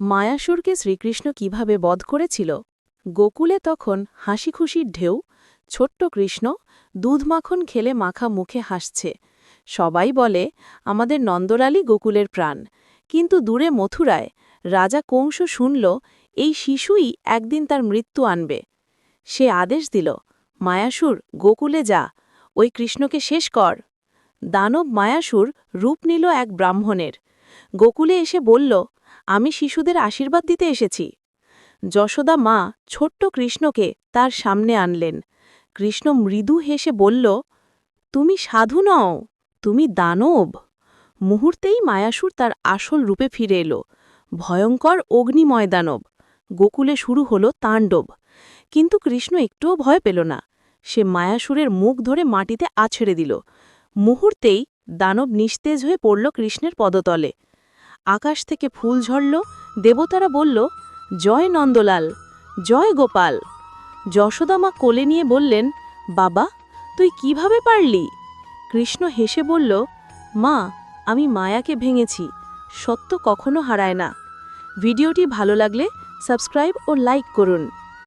মায়াসুরকে শ্রীকৃষ্ণ কীভাবে বধ করেছিল? গোকুলে তখন হাসি খুশির ঢেউ, ছোট্ট কৃষ্ণ, দুধ মাখন খেলে মাখা মুখে হাসছে। সবাই বলে, আমাদের নন্দলালই গোকুলের প্রাণ। কিন্তু দূরে মথুরায় রাজা কংস শুনল, এই শিশুই একদিন তার মৃত্যু আনবে। সে আদেশ দিল, মায়াসুর, গোকুলে যা, ওই কৃষ্ণকে শেষ কর। দানব মায়াসুর রূপ নিল এক ব্রাহ্মণের। গোকুলে এসে বলল আমি শিশুদের আশীর্বাদ দিতে এসেছি। যশোদা মা ছোট্ট কৃষ্ণকে তার সামনে আনলেন। কৃষ্ণ মৃদু হেসে বলল, তুমি সাধু নও, তুমি দানব। মুহূর্তেই মায়াসুর তার আসল রূপে ফিরে এলো। ভয়ঙ্কর অগ্নিময় দানব। গোকুলে শুরু হলো তাণ্ডব। কিন্তু কৃষ্ণ একটুও ভয় পেল না। সে মায়াসুরের মুখ ধরে মাটিতে আছড়ে দিল। মুহূর্তেই দানব নিস্তেজ হয়ে পড়ল কৃষ্ণের পদতলে। আকাশ থেকে ফুল ঝরল, দেবতারা বলল, জয় নন্দলাল, জয় গোপাল। যশোদামা কোলে নিয়ে বললেন, বাবা, তুই কীভাবে পারলি? কৃষ্ণ হেসে বলল, মা, আমি মায়াকে ভেঙেছি, সত্য কখনো হারায় না। ভিডিওটি ভালো লাগলে সাবস্ক্রাইব ও লাইক করুন।